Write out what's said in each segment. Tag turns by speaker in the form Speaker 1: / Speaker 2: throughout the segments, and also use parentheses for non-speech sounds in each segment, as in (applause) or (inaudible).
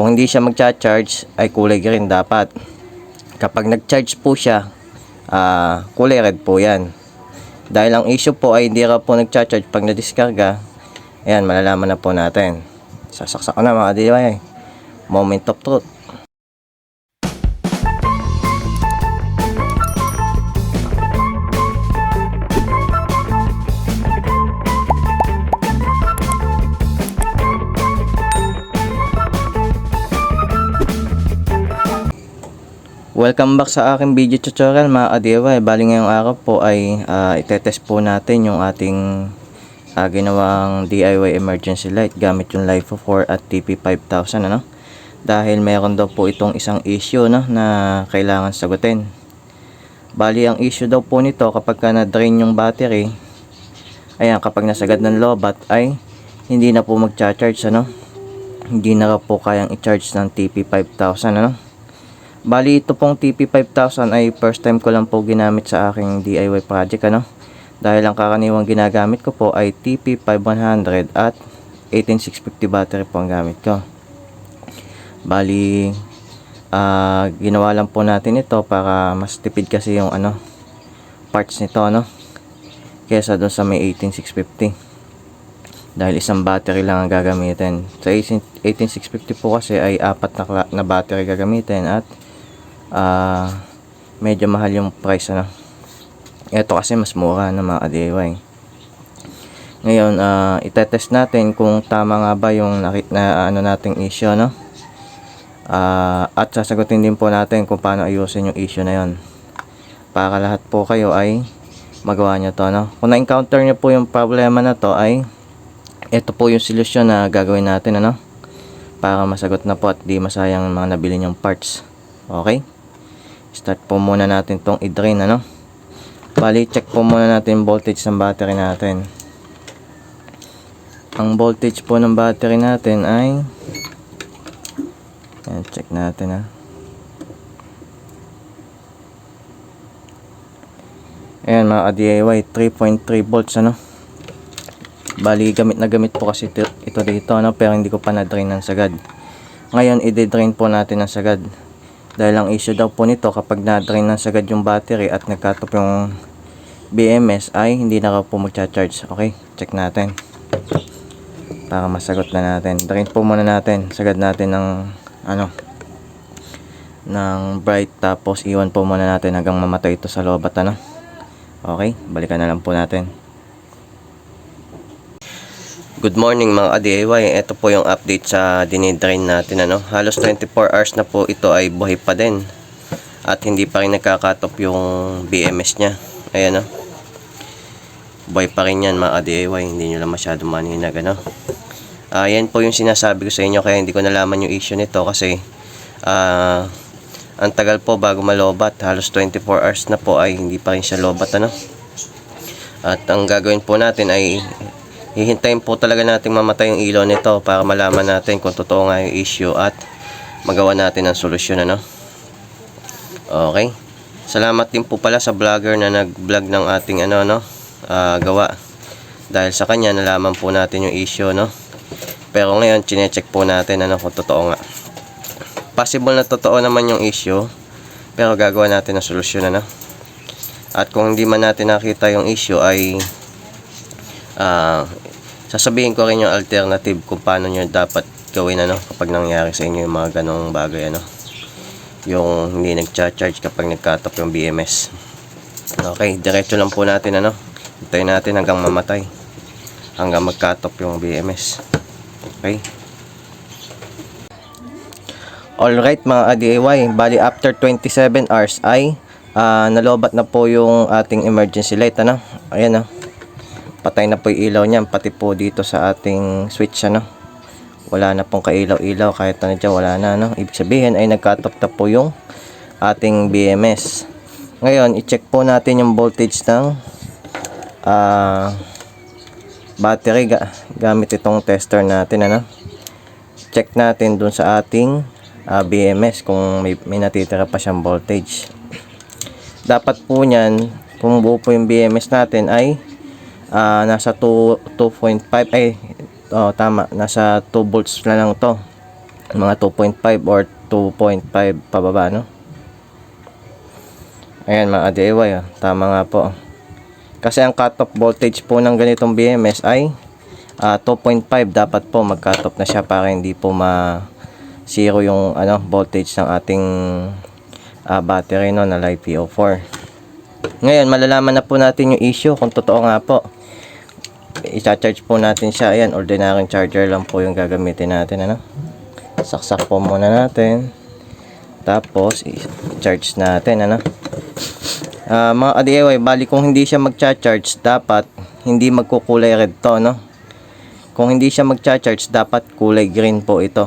Speaker 1: Kung hindi siya magcha-charge ay kulay green dapat. Kapag nag-charge po siya, ah, kulay red po yan. Dahil ang issue po ay hindi raw po nagcha-charge pag na-discarga, ayan, malalaman na po natin. Sasaksak ko na mga DIY. Moment of truth. Welcome back sa aking video tutorial mga adiwa. Bali ngayong araw po ay ah, itetest po natin yung ating ah, ginawang DIY emergency light gamit yung LiFo 4 at TP5000 ano. Dahil meron daw po itong isang issue no, na kailangan sagutin. Bali ang issue daw po nito kapag ka na-drain yung battery, ayan kapag nasagad ng lobat ay hindi na po magcha-charge ano. Hindi na po kayang i-charge ng TP5000 ano. Bali ito pong TP5000 ay first time ko lang po ginamit sa aking DIY project ano. Dahil ang karaniwang ginagamit ko po ay TP5100 at 18650 battery po ang gamit ko. Bali ah, ginawa lang po natin ito para mas tipid kasi yung ano parts nito ano kesa doon sa may 18650 dahil isang battery lang ang gagamitin sa 18 18650 po kasi ay apat na, na battery gagamitin at ah medyo mahal yung price ano. Ito kasi mas mura na mga DIY ngayon ah itetest natin kung tama nga ba yung nakit na ano nating issue no Ah, at sasagutin din po natin kung paano ayusin yung issue na yon para lahat po kayo ay magawa nyo to no kung na-encounter nyo po yung problema na to ay ito po yung solusyon na gagawin natin ano. Para masagot na po at di masayang ang mga nabili nyong parts. Okay start po muna natin tong i-drain ano? Bali check po muna natin voltage ng battery natin. Ang voltage po ng battery natin ay Ayan, check natin ha? Ayan mga ka-DIY 3.3 volts ano? Bali gamit na gamit po kasi ito, ito dito ano? Pero hindi ko pa na-drain ng sagad. Ngayon i-drain po natin ng sagad Dahil ang issue daw po nito kapag na-drain ng sagad yung battery at nagkatop yung BMS ay hindi na po magcha-charge. Okay, check natin. Para masagot na natin. Drain po muna natin. Sagad natin ng ano ng bright tapos iwan po muna natin hanggang mamatay ito sa lobat ano. Okay, balikan na lang po natin. Good morning mga ka-DIY. Ito po yung update sa dinidrain natin. Ano? Halos 24 hours na po ito ay buhay pa din. At hindi pa rin nagkakatop yung BMS niya. Ayan o. Buhay pa rin yan mga ka-DIY. Hindi nyo lang masyado maninag. Ano? Ah, yan po yung sinasabi ko sa inyo kaya hindi ko nalaman yung issue nito kasi ah ang tagal po bago malobat. Halos 24 hours na po ay hindi pa rin siya lobat ano. At ang gagawin po natin ay hihintayin po talaga natin mamatay yung ilaw nito para malaman natin kung totoo nga yung issue at magawa natin ang solusyon ano. Okay. Salamat din po pala sa vlogger na nag-vlog ng ating ano no, ah, gawa. Dahil sa kanya nalaman po natin yung issue no. Pero ngayon chine-check po natin ano kung totoo nga possible na totoo naman yung issue pero gagawa natin ng solusyon ano at kung hindi man natin nakita yung issue ay ah sasabihin ko rin yung alternative kung paano nyo dapat gawin ano kapag nangyari sa inyo yung mga ganong bagay ano. Yung hindi nagcha-charge kapag nagkatop yung BMS okay diretso lang po natin ano. Hintayin natin hanggang mamatay. Hanggang magkatop yung BMS okay? Alright mga DIY, bali after 27 hours ay ah, nalobat na po yung ating emergency light ano. Ayan ah. Patay na po yung ilaw niyan pati po dito sa ating switch ano. Wala na pong kailaw-ilaw kahit ano dyan wala na ano. Ibig sabihin ay nagkatop na po yung ating BMS. Ngayon, i-check po natin yung voltage ng ah, battery ga gamit itong tester natin ano. Check natin dun sa ating ah, BMS kung may, may natitira pa siyang voltage. Dapat po niyan, kung buo po yung BMS natin ay ah, nasa 2, 2.5 ay oh, tama, nasa 2 volts na lang to. mga 2.5 or 2.5 pababa no ayan mga DIY ah. tama nga po kasi ang cutoff voltage po ng ganitong BMS ay ah, 2.5 dapat po mag cutoff na siya para hindi po ma zero yung ano voltage ng ating ah, battery no na LiPo4 ngayon malalaman na po natin yung issue kung totoo nga po i-charge po natin siya. Ayan ordinary charger lang po yung gagamitin natin ano? Saksak po muna natin. Tapos i-charge natin ano? Ah, mga ka-DIY bali kung hindi siya magcha-charge dapat hindi magkukulay red to no kung hindi siya magcha-charge dapat kulay green po ito.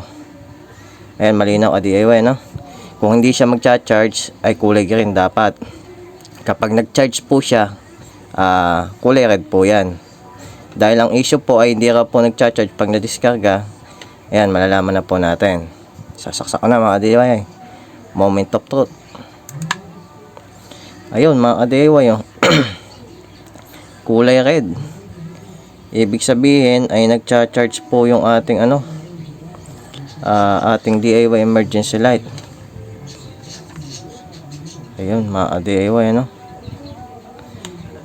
Speaker 1: Ayan malinaw ka-DIY no? Kung hindi siya magcha-charge ay kulay green dapat. Kapag nag-charge po siya ah, kulay red po yan dahil ang issue po ay hindi raw po nagcha-charge pag na-discarga ayan malalaman na po natin. Sasaksak ko na mga DIY moment of truth. Ayun mga DIY oh. (clears throat) kulay red. Ibig sabihin ay nagcha-charge po yung ating ano ah, ating DIY emergency light. Ayun mga DIY ano.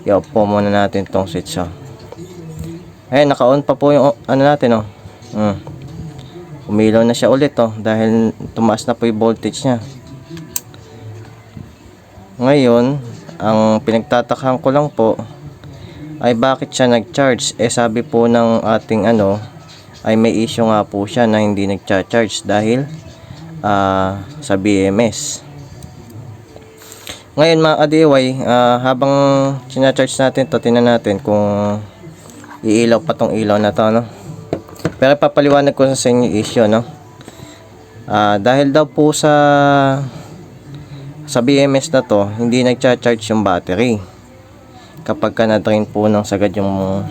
Speaker 1: I-off po muna natin tong switch oh. Ayun naka-on pa po yung ano natin oh. Hmm. umilaw na siya ulit oh dahil tumaas na po yung voltage niya. Ngayon ang pinagtatakhan ko lang po ay bakit siya nag-charge? Eh sabi po ng ating ano ay may issue nga po siya na hindi nagcha-charge dahil ah, sa BMS ngayon mga ka-DIY ah, habang sinacharge natin to tingnan natin kung iilaw pa tong ilaw na to no? Pero papaliwanag ko sa inyo issue no? Ah, dahil daw po sa sa BMS na to hindi nagcha-charge yung battery. Kapag ka na-drain po ng sagad yung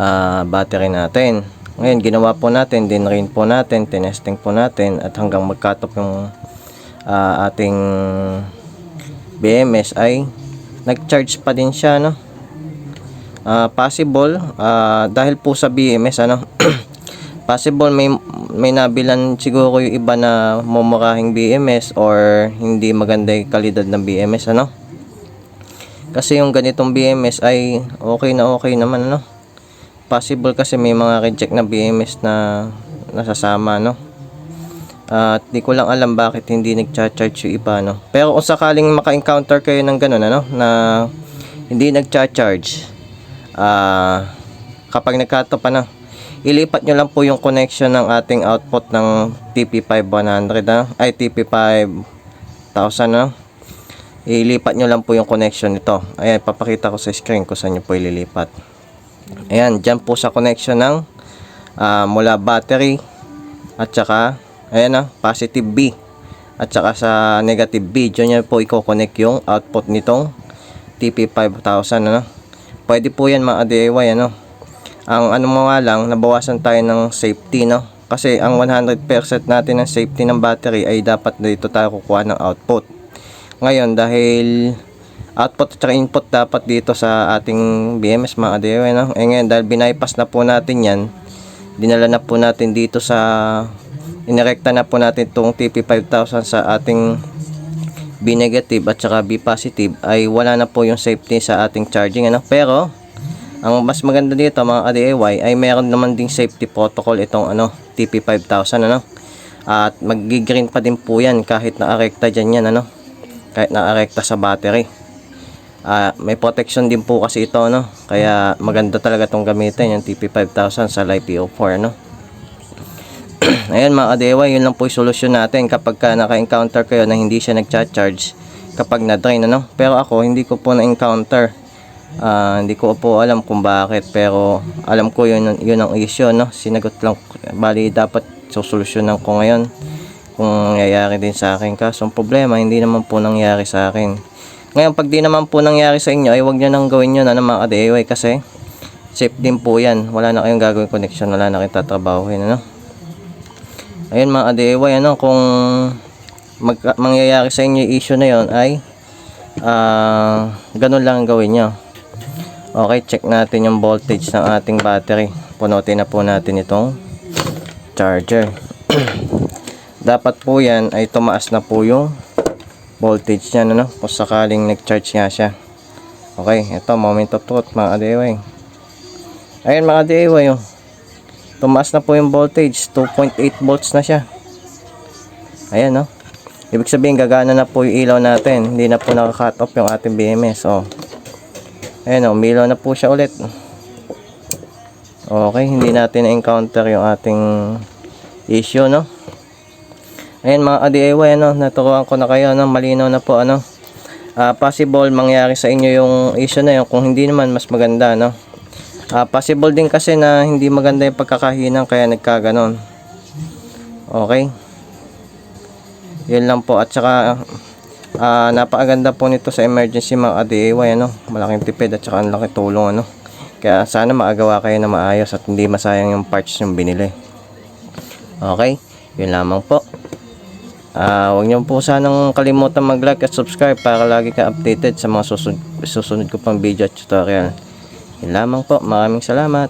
Speaker 1: ah, battery natin. Ngayon ginawa po natin dinrain po natin tinesting po natin at hanggang magkatop yung ah, ating BMS ay nag-charge pa din siya no Ah, possible ah, dahil po sa BMS ano (clears throat) possible may may nabilan siguro yung iba na mumurahing BMS or hindi maganda yung kalidad ng BMS ano? Kasi yung ganitong BMS ay okay na okay naman ano? Possible kasi may mga reject na BMS na nasasama no at di ko lang alam bakit hindi nagcha-charge yung iba no pero kung sakaling maka-encounter kayo ng ganun ano na hindi nagcha-charge ah kapag nagkatop ano ilipat nyo lang po yung connection ng ating output ng TP5100 ah, ay TP5000 no? ilipat nyo lang po yung connection nito. Ayan papakita ko sa screen kung saan nyo po ililipat. Ayan dyan po sa connection ng ah, mula battery at saka ayan na positive B at saka sa negative B dyan nyo po i-connect yung output nitong TP5000 ano pwede po yan mga DIY ano? Ang ano mo nga lang nabawasan tayo ng safety no? Kasi ang 100% natin ng safety ng battery ay dapat dito tayo kukuha ng output. Ngayon dahil output at input dapat dito sa ating BMS mga DIY no? Eh ngayon dahil bypass na po natin yan dinala na po natin dito sa inirekta na po natin itong TP5000 sa ating B negative at saka B positive ay wala na po yung safety sa ating charging ano? Pero ang mas maganda dito mga DIY ay meron naman ding safety protocol itong ano TP5000 ano? At magigreen pa din po yan kahit naarekta dyan yan ano? Kahit naarekta sa battery. Ah, may protection din po kasi ito no kaya maganda talaga tong gamitin yung TP5000 sa LiPo4 no Ayan mga kadewa, yun lang po yung solusyon natin kapag ka naka-encounter kayo na hindi siya nagcha-charge kapag na-drain ano. Pero ako hindi ko po na-encounter. Ah, hindi ko po alam kung bakit pero alam ko yun, yun ang issue no. Sinagot lang bali dapat sosolusyonan ko ngayon kung nangyayari din sa akin kaso ang problema hindi naman po nangyari sa akin. Ngayon pag di naman po nangyari sa inyo ay wag niyo nang gawin yun ano mga kadewa kasi safe din po yan. Wala na kayong gagawin connection, wala na kayong tatrabahuin ano. Ayun mga DIY, ano, kung mag, mangyayari sa inyo issue na yon ay ah ganun lang ang gawin nyo. Okay, check natin yung voltage ng ating battery. Punutin na po natin itong charger. (clears throat) dapat po yan ay tumaas na po yung voltage niya ano kung sakaling nag-charge nga siya okay ito moment of truth mga DIY ayun mga DIY oh. Tumaas na po yung voltage. 2.8 volts na siya. Ayan no? Ibig sabihin gagana na po yung ilaw natin. Hindi na po naka-cut off yung ating BMS oh. ayan oh, umilaw na po siya ulit. Okay hindi natin na-encounter yung ating issue no? Ayan mga ka-DIY, ano, naturuan ko na kayo, ano, malinaw na po, ano. Ah, possible mangyari sa inyo yung issue na yun, kung hindi naman, mas maganda, no. Ah, possible din kasi na hindi maganda yung pagkakahinang, kaya nagkaganon. Okay. Yun lang po, at saka, ah, napakaganda po nito sa emergency mga ka-DIY, ano. Malaking tipid, at saka ang laki tulong, ano. Kaya sana maagawa kayo na maayos at hindi masayang yung parts yung binili. Okay, yun lamang po. Ah, huwag niyo po sanang kalimutan mag-like at subscribe para lagi ka updated sa mga susunod, susunod ko pang video at tutorial. Yun lamang po. Maraming salamat.